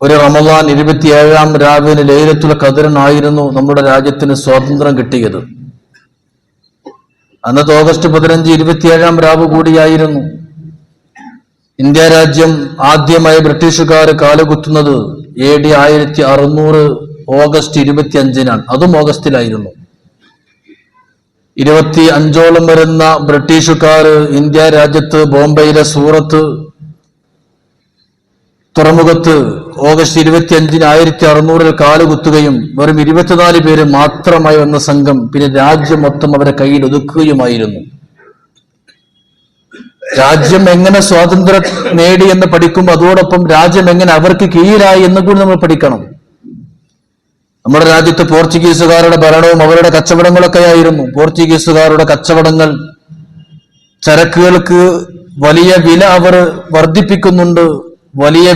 ഒരു റമദാൻ ഇരുപത്തിയേഴാം രാവിലെ ലൈലത്തുൽ കതിരനായിരുന്നു നമ്മുടെ രാജ്യത്തിന് സ്വാതന്ത്ര്യം കിട്ടിയത്. അന്നത്തെ ഓഗസ്റ്റ് പതിനഞ്ച് ഇരുപത്തിയേഴാം രാവ് കൂടിയായിരുന്നു. ഇന്ത്യ രാജ്യം ആദ്യമായി ബ്രിട്ടീഷുകാർ കാലുകുത്തുന്നത് എ ഡി ആയിരത്തി അറുന്നൂറ് ഓഗസ്റ്റ് ഇരുപത്തി അഞ്ചിനാണ് അതും ഓഗസ്റ്റിലായിരുന്നു. ഇരുപത്തി അഞ്ചോളം വരുന്ന ബ്രിട്ടീഷുകാർ ഇന്ത്യ രാജ്യത്ത് ബോംബെയിലെ സൂറത്ത് തുറമുഖത്ത് ഓഗസ്റ്റ് ഇരുപത്തി അഞ്ചിന് ആയിരത്തി അറുന്നൂറിൽ കാലുകുത്തുകയും വെറും ഇരുപത്തിനാല് പേര് മാത്രമായി വന്ന സംഘം പിന്നെ രാജ്യം മൊത്തം അവരെ കയ്യിൽ ഒതുക്കുകയുമായിരുന്നു. രാജ്യം എങ്ങനെ സ്വാതന്ത്ര്യം നേടി എന്ന് പഠിക്കുമ്പോൾ അതോടൊപ്പം രാജ്യം എങ്ങനെ അവർക്ക് കീഴിലായി എന്ന് കൂടി നമ്മൾ പഠിക്കണം. നമ്മുടെ രാജ്യത്ത് പോർച്ചുഗീസുകാരുടെ ഭരണവും അവരുടെ കച്ചവടങ്ങളൊക്കെ ആയിരുന്നു. പോർച്ചുഗീസുകാരുടെ കച്ചവടങ്ങൾ ചരക്കുകൾക്ക് വലിയ വില അവർ വർദ്ധിപ്പിക്കുന്നുണ്ട്. വലിയ